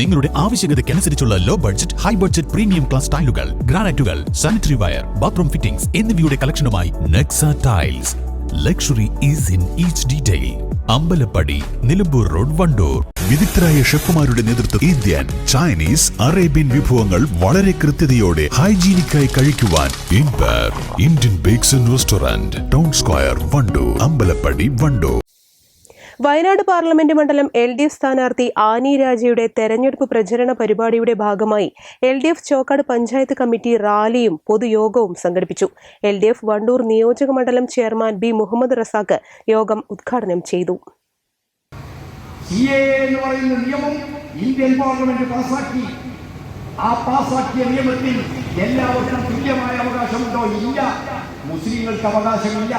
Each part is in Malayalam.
നിങ്ങളുടെ ആവശ്യകതയ്ക്കനുസരിച്ചുള്ള low budget high budget premium class ടൈലുകൾ ഗ്രാനൈറ്റുകൾ സാനിറ്ററി വയർ ബാത്റൂം ഫിറ്റിംഗ്സ് എന്നിവയുടെ കളക്ഷനുമായി Nexa tiles luxury is in each detail Ambalappadi Nilambur road Wandoor. വിദഗ്ധരായ ഷെഫുമാരുടെ നേതൃത്വം ഇന്ത്യൻ ചൈനീസ് അറേബ്യൻ വിഭവങ്ങൾ വളരെ കൃത്യതയോടെ ഹൈജീനിക്കായി കഴിക്കുവാൻ ഇൻപർ Indian bakes and restaurant town square Wandoor Ambalappadi Wandoor. Wayanad parliament മണ്ഡലം എൽ ഡി എഫ് സ്ഥാനാർത്ഥി ആനി രാജയുടെ തെരഞ്ഞെടുപ്പ് പ്രചരണ പരിപാടിയുടെ ഭാഗമായി L D F Chokkad panchayat committee റാലിയും പൊതുയോഗവും സംഘടിപ്പിച്ചു. എൽ ഡി എഫ് വണ്ടൂർ നിയോജക മണ്ഡലം ചെയർമാൻ ബി മുഹമ്മദ് റസാഖ് യോഗം ഉദ്ഘാടനം ചെയ്തു. എന്ന് പറയുന്ന നിയമം പാർലമെന്റ് പാസാക്കി. ആ പാസാക്കിയ നിയമത്തിൽ എല്ലാവർക്കും തുല്യമായ അവകാശമുണ്ടോ? ഇല്ല. മുസ്ലിങ്ങൾക്ക് അവകാശമില്ല.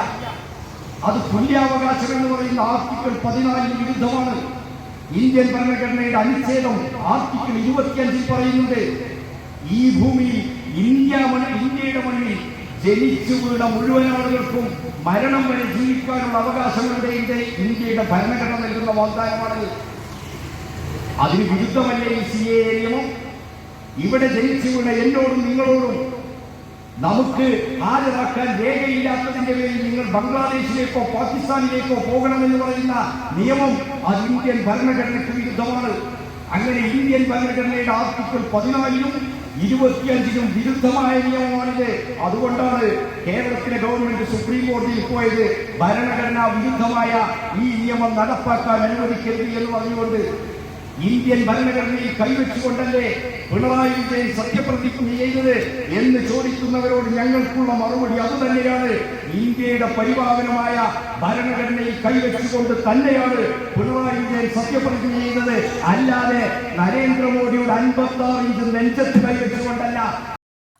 അത് തുല്യാവകാശം എന്ന് പറയുന്ന ആർട്ടിക്കിൾ പതിനാലിന് വിരുദ്ധമാണ്. ഇന്ത്യൻ ഭരണഘടനയുടെ അനുച്ഛേദം ആർട്ടിക്കിൾ ഇരുപത്തിയഞ്ചിൽ പറയുന്നുണ്ട് ഈ ഭൂമിയിൽ ഇന്ത്യ ഇന്ത്യയുടെ മണ്ണിൽ ജനിച്ചു വീണ മുഴുവൻ ആളുകൾക്കും മരണം വരെ ജീവിക്കാനുള്ള അവകാശമുണ്ട് ഇന്ത്യ ഇന്ത്യയുടെ ഭരണഘടന നൽകുന്ന വാഗ്ദാനമാണ്. അതിന് വിരുദ്ധമല്ലേ ഈ സി എ നിയമം? ഇവിടെ ജനിച്ചു വീണ എന്നോടും നിങ്ങളോടും നമുക്ക് ഹാജരാക്കാൻ രേഖയില്ലാത്തതിന്റെ പേരിൽ നിങ്ങൾ ബംഗ്ലാദേശിലേക്കോ പാകിസ്ഥാനിലേക്കോ പോകണമെന്ന് പറയുന്ന നിയമം അത് ഇന്ത്യൻ ഭരണഘടനയ്ക്ക് വിരുദ്ധമാണ്. അങ്ങനെ ഇന്ത്യൻ ഭരണഘടനയുടെ ആർട്ടിക്കിൾ പതിനാലിനും ഇരുപത്തിയഞ്ചിനും വിരുദ്ധമായ നിയമമാണിത്. അതുകൊണ്ടാണ് കേരളത്തിലെ ഗവൺമെന്റ് സുപ്രീം കോടതിയിൽ പോയത് ഭരണഘടനാ വിരുദ്ധമായ ഈ നിയമം നടപ്പാക്കാൻ അനുവദിക്കരുത് എന്ന് പറഞ്ഞുകൊണ്ട് ഇന്ത്യൻ ഭരണഘടനയിൽ കൈവച്ചുകൊണ്ടല്ലേ പിണറായി വിജയൻ സത്യപ്രതിജ്ഞ ചെയ്തത് എന്ന് ചോദിക്കുന്നവരോട് ഞങ്ങൾക്കുള്ള മറുപടി അത് തന്നെയാണ്. ഇന്ത്യയുടെ പരിപാലനമായ ഭരണഘടനയിൽ കൈവച്ചുകൊണ്ട് തന്നെയാണ് പിണറായി വിജയൻ സത്യപ്രതിജ്ഞ ചെയ്തത്. അല്ലാതെ നരേന്ദ്രമോദിയുടെ അൻപത്തി ആറ് ഇഞ്ച് നെഞ്ചത്ത് കൈവച്ചുകൊണ്ടല്ല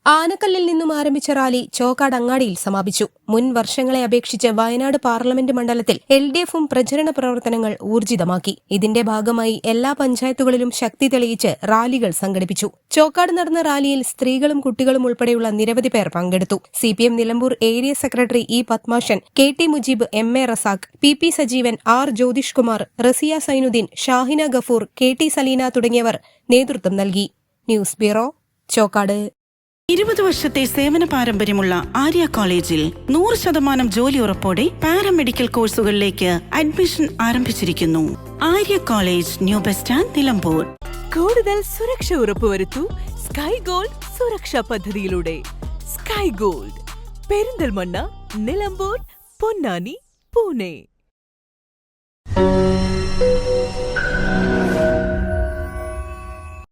ആനക്കല്ലിൽ നിന്നും ആരംഭിച്ച റാലി ചോക്കാട് അങ്ങാടിയിൽ സമാപിച്ചു. മുൻ വർഷങ്ങളെ അപേക്ഷിച്ച് വയനാട് പാർലമെന്റ് മണ്ഡലത്തിൽ എൽ ഡി എഫും പ്രചരണ പ്രവർത്തനങ്ങൾ ഊർജിതമാക്കി. ഇതിന്റെ ഭാഗമായി എല്ലാ പഞ്ചായത്തുകളിലും ശക്തി തെളിയിച്ച് റാലികൾ സംഘടിപ്പിച്ചു. ചോക്കാട് നടന്ന റാലിയിൽ സ്ത്രീകളും കുട്ടികളും ഉൾപ്പെടെയുള്ള നിരവധി പേർ പങ്കെടുത്തു. C P M Nilambur area secretary E Padmashan K T Mujeeb M A Razak P P Sajeevan R Jyothish Kumar Rasiya Sainuddin Shahina Gafoor K T Saleena തുടങ്ങിയവർ നേതൃത്വം നൽകി. News bureau Chokkad. ഇരുപത് വർഷത്തെ സേവന പാരമ്പര്യമുള്ള ആര്യ കോളേജിൽ നൂറ് ശതമാനം ജോലി ഉറപ്പോടെ പാരാമെഡിക്കൽ കോഴ്സുകളിലേക്ക് അഡ്മിഷൻ ആരംഭിച്ചിരിക്കുന്നു. Arya college new bus Nilambur. കൂടുതൽ സുരക്ഷ ഉറപ്പുവരുത്തു സ്കൈ ഗോൾഡ് സുരക്ഷാ പദ്ധതിയിലൂടെ. Sky Gold. പെരിന്തൽമണ്ണ നിലമ്പൂർ പൊന്നാനി പൂനെ.